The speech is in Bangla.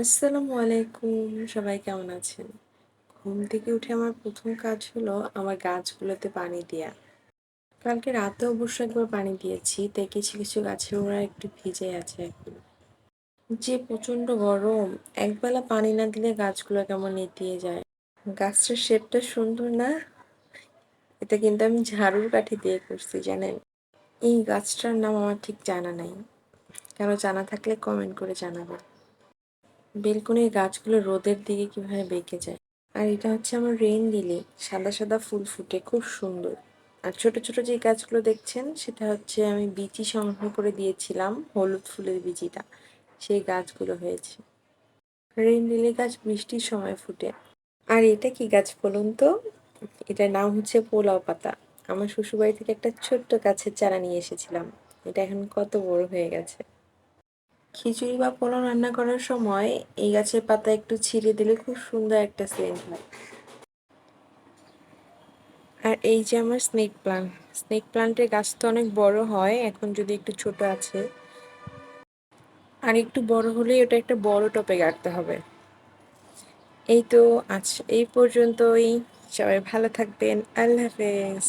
আসসালামু আলাইকুম সবাই কেমন আছেন? ঘুম থেকে উঠে আমার প্রথম কাজ হলো আমার গাছগুলোতে পানি দেওয়া কালকে রাতে অবশ্য একবার পানি দিয়েছি, তাই কিছু, কিছু গাছের ওরা একটু ভিজে আছে এখন। যে প্রচণ্ড গরম, একবেলা পানি না দিলে গাছগুলো কেমন নেতিয়ে যায়। গাছটার শেপটা সুন্দর না? এটা কিন্তু আমি ঝাড়ুর কাঠি দিয়ে করছি জানেন? এই গাছটার নাম আমার ঠিক জানা নাই। কেন জানা থাকলে কমেন্ট করে জানাবেন। বেলকনির গাছগুলো রোদের দিকে কীভাবে বেঁকে যায়। আর এটা হচ্ছে আমার রেইন লিলি সাদা সাদা ফুল ফুটে, খুব সুন্দর। আর ছোট ছোট যে গাছগুলো দেখছেন, সেটা হচ্ছে আমি বিচি সংগ্রহ করে দিয়েছিলাম, হলুদ ফুলের বিচিটা। সেই গাছগুলো হয়েছে। রেইন লিলি গাছ বৃষ্টির সময় ফুটে। আর এটা কি গাছ বলুন তো? এটার নাম হচ্ছে পোলাও পাতা। আমার শ্বশুরবাড়ি থেকে একটা ছোট্ট গাছের চারা নিয়ে এসেছিলাম। এটা এখন কত বড় হয়ে গেছে। খিচুড়ি বা পোলাও রান্না করার সময় এই গাছের পাতা একটু ছিঁড়ে দিলে খুব সুন্দর একটা সেন্ট হয়। আর এই যে আমার স্নেক প্লান্ট স্নেক প্লান্টের গাছ তো অনেক বড় হয়, এখন যদি একটু ছোট আছে। আর একটু বড় হলেই ওটা একটা বড় টপে গাড়তে হবে। এই তো আচ্ছা এই পর্যন্তই, সবাই ভালো থাকবেন, আল্লাহ হাফেজ।